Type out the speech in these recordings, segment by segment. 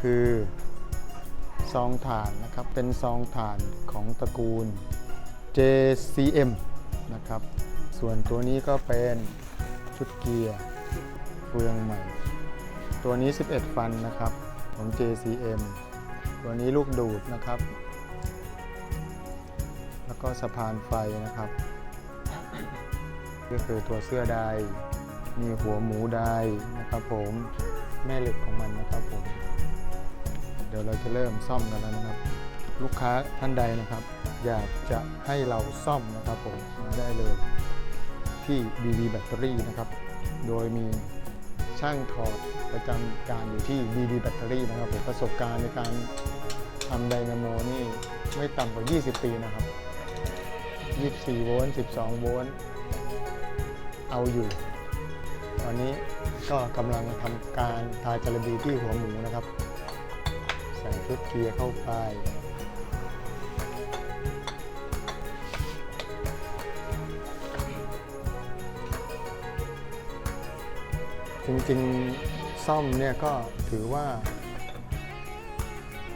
คือซองถ่านนะครับ เป็นซองถ่านของตระกูล JCM นะครับ ส่วนตัวนี้ก็เป็นชุดเกียร์เฟืองใหม่ ตัวนี้ 11 ฟันนะครับของ JCM ตัวนี้ลูกดูดนะครับ แล้วก็สะพานไฟนะครับ ก็คือตัวเสื้อได้มีหัวหมูได้นะครับผมแม่เหล็กของมันนะครับผม เดี๋ยวเราจะเริ่มซ่อมกันแล้วนะครับ ลูกค้าท่านใดนะครับ อยากจะให้เราซ่อมนะครับผมมาได้เลยที่ BB แบตเตอรี่นะครับ โดยมีช่างถอดประจำการอยู่ที่ BB แบตเตอรี่นะครับผมประสบการณ์ในการทำไดนาโมนี่ไม่ต่ำกว่า 20 ปีนะครับ 24 โวลต์ 12 โวลต์ เอาอยู่ ตอนนี้ก็กำลังทำการทาจารบีที่หัวหมูนะครับ ส่ชุดเกียร์เข้าไป จริงๆซ่อมเนี่ยก็ถือว่า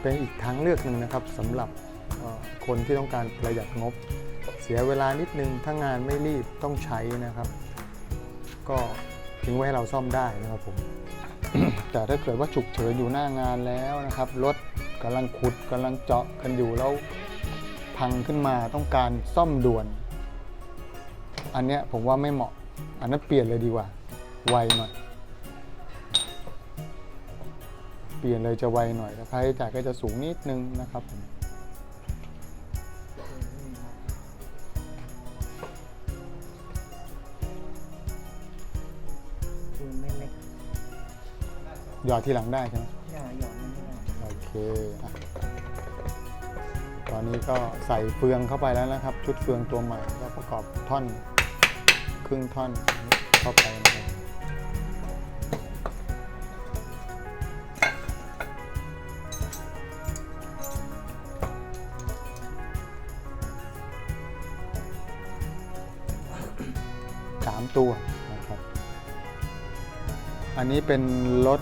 เป็นอีกทางเลือกหนึ่งนะครับสำหรับคนที่ต้องการประหยัดงบ เสียเวลานิดนึงถ้างานไม่รีบต้องใช้นะครับ ก็ทิ้งไว้ให้เราซ่อมได้นะครับผม แต่ถ้าเกิดว่าฉุกเฉินอยู่หน้างานแล้วนะครับ รถกำลังขุดกำลังเจาะกันอยู่แล้วพังขึ้นมาต้องการซ่อมด่วน อันเนี้ยผมว่าไม่เหมาะ อันนั้นเปลี่ยนเลยดีกว่า ไวหน่อย เปลี่ยนเลยจะไวหน่อยแล้วค่าใช้จ่ายก็จะสูงนิดนึงนะครับผม อดทีหลังได้ใช่ไหมอย่าหย่อนมันไม่ได้โอเคอะตอนนี้ก็ใส่เฟืองเข้าไปแล้วนะครับ ชุดเฟืองตัวใหม่ก็ประกอบท่อนครึ่งท่อนเข้าไปนะครับสามตัวนะครับ อันนี้เป็นรถ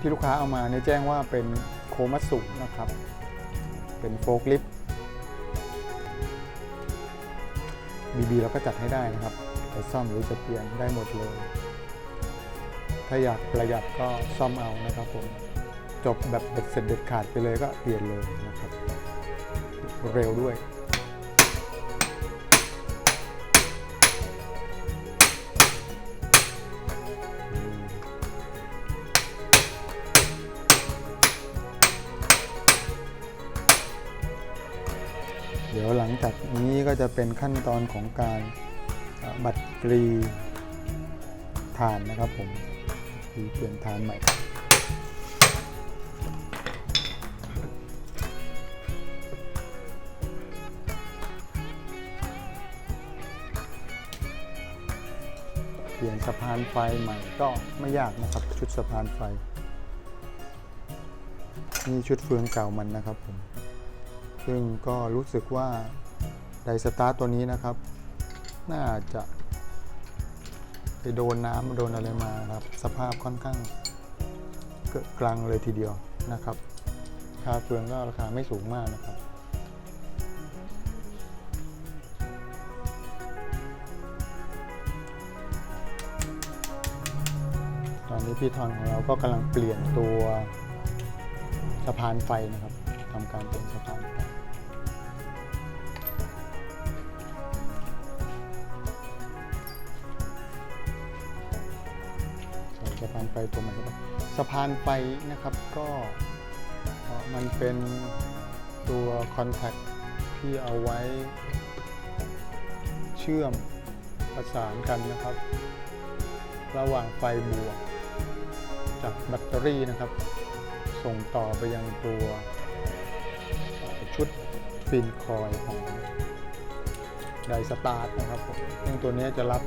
ที่ลูกค้าเอามาเนี่ยแจ้งว่าเป็นโคมัตสุนะครับ เป็นโฟล์คลิฟต์บีบีเราก็จัดให้ได้นะครับ จะซ่อมหรือจะเปลี่ยนได้หมดเลย ถ้าอยากประหยัดก็ซ่อมเอานะครับผม จบแบบเบ็ดเสร็จเด็ดขาดไปเลยก็เปลี่ยนเลยนะครับ เร็วด้วย ก็จะเป็นขั้นตอนของการบัตรกรีฐานนะครับผมกรีเปลี่ยนฐานใหม่เปลี่ยนสะพานไฟใหม่ก็ไม่ยากนะครับ ชุดสะพานไฟ นี่ชุดเฟืองเก่ามันนะครับผม ซึ่งก็รู้สึกว่า ไดสตาร์ตัวนี้นะครับ น่าจะไปโดนน้ำโดนอะไรมาครับ สภาพค่อนข้างเกิดกลางเลยทีเดียวนะครับค่าเฟืองก็ราคาไม่สูงมากนะครับตอนนี้พี่ทอนของเราก็กำลังเปลี่ยนตัวสะพานไฟนะครับทำการเปลี่ยนสะพานไฟ ไฟตัวใหม่เข้าไปสะพานไฟนะครับก็มันเป็นตัวคอนแทคที่เอาไว้เชื่อมประสานกันนะครับ ระหว่างไฟบวก จากแบตเตอรี่นะครับ ส่งต่อไปยังตัวชุดฟินคอยของไดสตาร์ทนะครับซึ่งตัวนี้จะรับ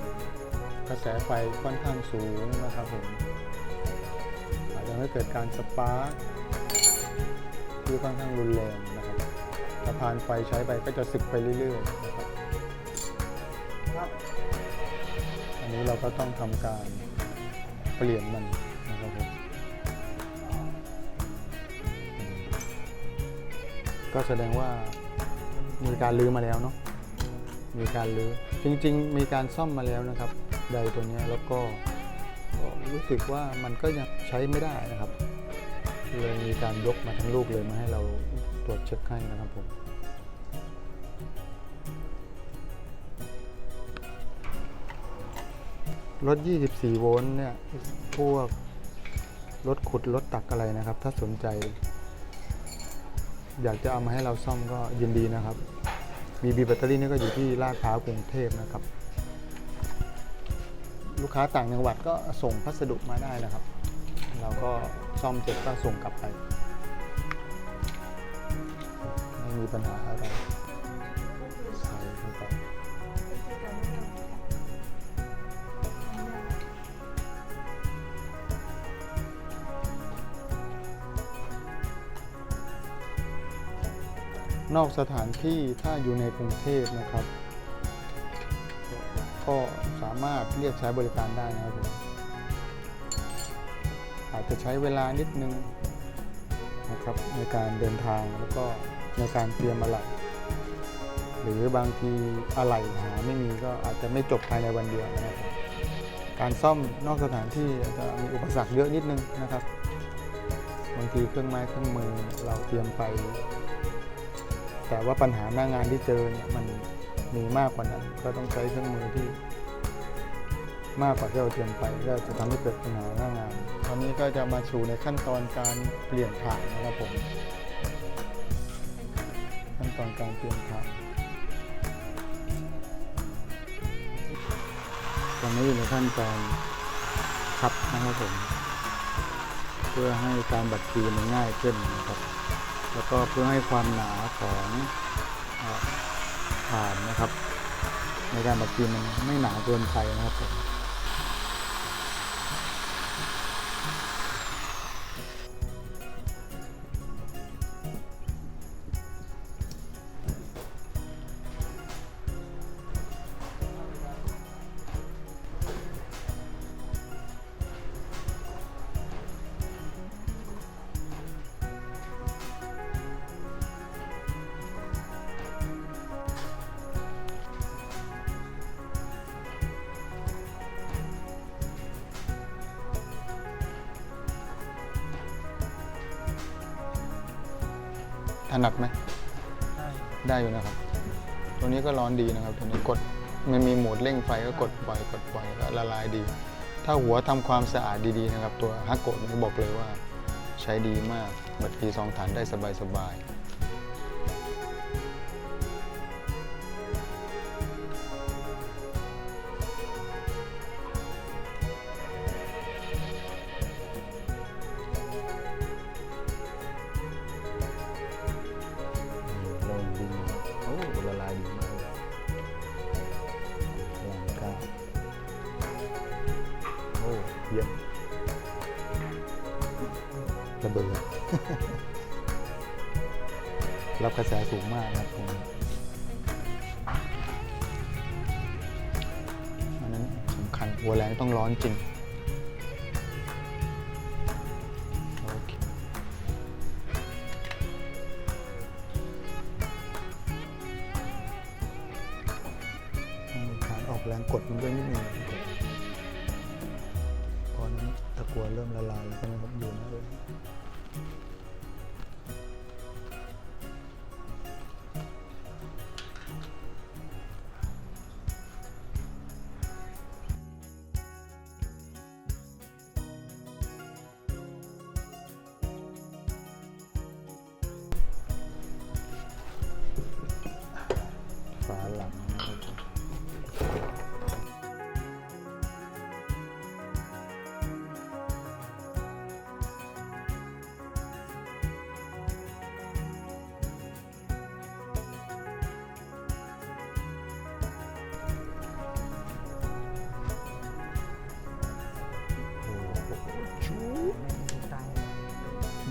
กระแสไฟค่อนข้างสูงนะครับผม อาจจะให้เกิดการสปาร์คที่ค่อนข้างรุนแรงนะครับสะพานไฟใช้ไปก็จะสึกไปเรื่อยๆนะครับครับอันนี้เราก็ต้องทำการเปลี่ยนมันนะครับผมก็แสดงว่ามีการลื้อมาแล้วเนาะมีการลื้อจริง ๆ มีการซ่อมมาแล้วนะครับไดตัวนี้แล้วก็ ก็รู้สึกว่ามันก็ยังใช้ไม่ได้นะครับ เลยมีการยกมาทั้งลูกเลยมาให้เราตรวจเช็คให้นะครับผมรถ 24 โวลต์เนี่ย พวกรถขุดรถตักอะไรนะครับ ถ้าสนใจ อยากจะเอามาให้เราซ่อมก็ยินดีนะครับบีบีแบตเตอรี่นี่ก็อยู่ที่ลาดพร้าวกรุงเทพนะครับ ลูกค้าต่างจังหวัดก็ส่งพัสดุมาได้นะครับ เราก็ซ่อมเสร็จก็ส่งกลับไป ไม่มีปัญหาอะไรใส่ไปนอกสถานที่ถ้าอยู่ในกรุงเทพนะครับ ก็สามารถเรียกใช้บริการได้นะครับผมอาจจะใช้เวลานิดนึงนะครับในการเดินทางแล้วก็ในการเตรียมอะไหล่หรือบางทีอะไหล่หาไม่มีก็อาจจะไม่จบภายในวันเดียวนะครับการซ่อมนอกสถานที่อาจจะมีอุปสรรคเยอะนิดนึงนะครับ บางทีเครื่องไม้เครื่องมือเราเตรียมไป แต่ว่าปัญหาหน้างานที่เจอเนี่ยมัน มีมากกว่านั้น ก็ต้องใช้เครื่องมือที่ มากกว่าที่เราเตรียมไป ก็จะทำให้เกิดปัญหาหน้างาน ตอนนี้ก็จะมาสู่ในขั้นตอนการเปลี่ยนถ่านนะครับผม ขั้นตอนการเปลี่ยนถ่านตอนนี้อยู่ในขั้นตอนคัดนะครับผม เพื่อให้การบัดคีมันง่ายขึ้นนะครับ แล้วก็เพื่อให้ความหนาของ เอ่านนะครับ ในการบัดคีมันไม่หนาเกินไปนะครับผม ถนัดไหมใช่ได้อยู่นะครับ ตัวนี้ก็ร้อนดีนะครับตัวนี้กดมันมีโหมดเร่งไฟก็กดปล่อยกดปล่อยก็ละลายดี ถ้าหัวทำความสะอาดดีๆนะครับ ตัวฮักโกะนี่บอกเลยว่า ใช้ดีมากบัดทีสองฐานได้สบายๆ รับกระแสสูงมากนะครับตรงนี้อันนั้นสำคัญหัวแรงต้องร้อนจริงมีการออกแรงกดมันด้วยนิดหนึง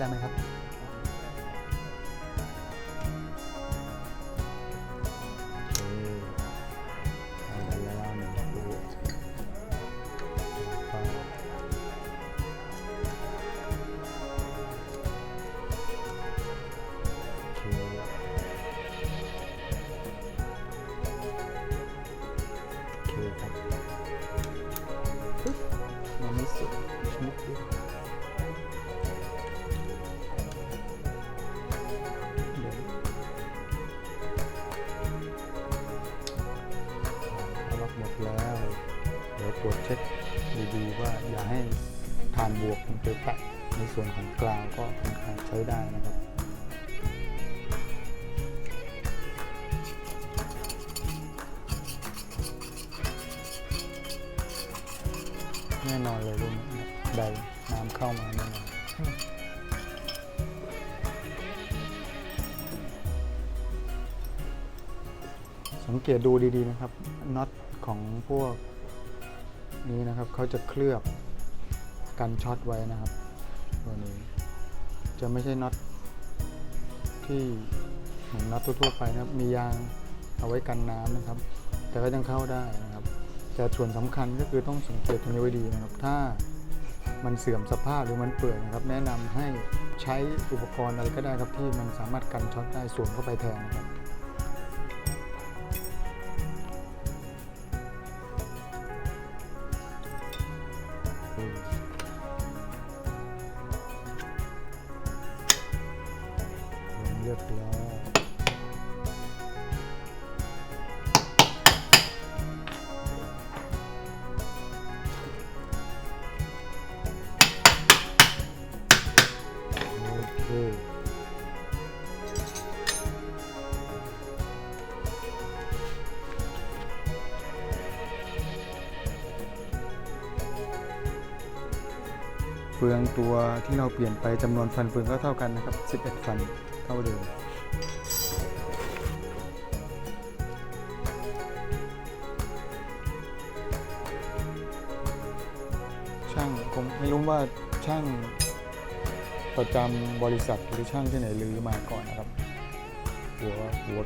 ได้ไหมครับครับ ส่วนของกลางก็ค่อนข้างใช้ได้นะครับแน่นอนเลยลูกใดน้ำเข้ามาแน่นอนสังเกตดูดีๆนะครับน็อตของพวกนี้นะครับเขาจะเคลือบกันช็อตไว้นะครับ ตัวนี้ จะไม่ใช่น็อตที่เหมือนน็อตทั่วๆไปนะครับ มียางเอาไว้กันน้ำนะครับ แต่ก็ยังเข้าได้นะครับ แต่ส่วนสำคัญก็คือต้องสังเกตตรงนี้ไว้ดีนะครับ ถ้ามันเสื่อมสภาพหรือมันเปื่อยนะครับ แนะนำให้ใช้อุปกรณ์อะไรก็ได้ครับที่มันสามารถกันช็อตได้สวมเข้าไปแทนนะครับ ฟืองตัวที่เราเปลี่ยนไปจำนวนฟันเฟืองก็เท่ากันนะครับ 11 ฟันเท่าเดิมช่างผมไม่รู้ว่าช่างประจำบริษัทหรือช่างที่ไหนลือมาก่อนนะครับหัวหัว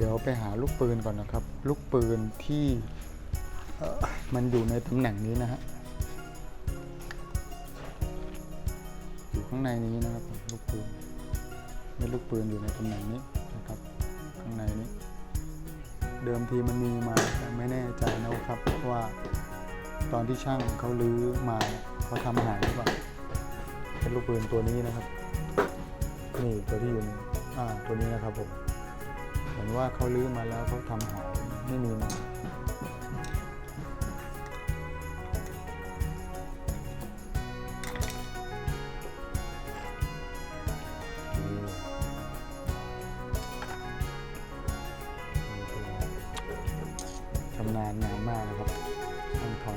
เดี๋ยวไปหาลูกปืนก่อนนะครับ ลูกปืนที่มันอยู่ในตำแหน่งนี้นะฮะอยู่ข้างในนี้นะครับ ลูกปืนนี่ลูกปืนอยู่ในตำแหน่งนี้นะครับ ข้างในนี้ เดิมทีมันมีมาแต่ไม่แน่ใจนะครับว่าตอนที่ช่างเขาลื้อมาเขาทำหายหรือเปล่าเป็นลูกปืนตัวนี้นะครับ นี่ตัวที่อยู่อ่าตัวนี้นะครับผม ว่าเขาลื้อมาแล้วเขาทำหายไม่มีมาชำนาญงานมากนะครับช่างทอง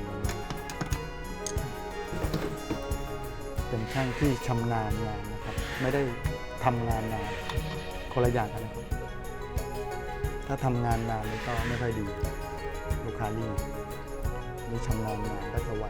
เป็นช่างที่ชำนาญงานนะครับ ไม่ได้ทำงานนานคนละอย่างกันนะครับ ถ้าทำงานนานก็ไม่ค่อยดี ลูกค้ารีบนี่ชำนาญงานก็จะไว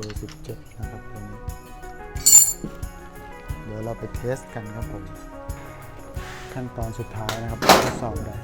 บอร์ 17 นะครับตรงนี้ เดี๋ยวเราไปเทสกันครับผม ขั้นตอนสุดท้ายนะครับทดสอบได้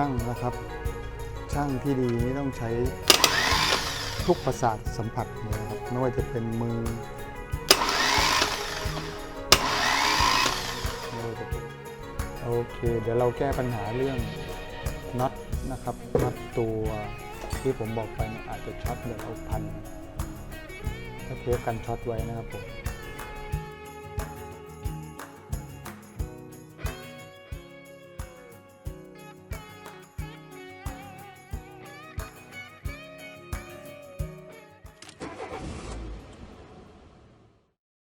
ช่างนะครับ ช่างที่ดีนี่ต้องใช้ทุกประสาทสัมผัสนะครับ ไม่ว่าจะเป็นมือโอเค เดี๋ยวเราแก้ปัญหาเรื่องน็อตนะครับน็อตตัวที่ผมบอกไปเนี่ยอาจจะช็อตเดี๋ยวเราพันถ้าเทปกันช็อตไว้นะครับผม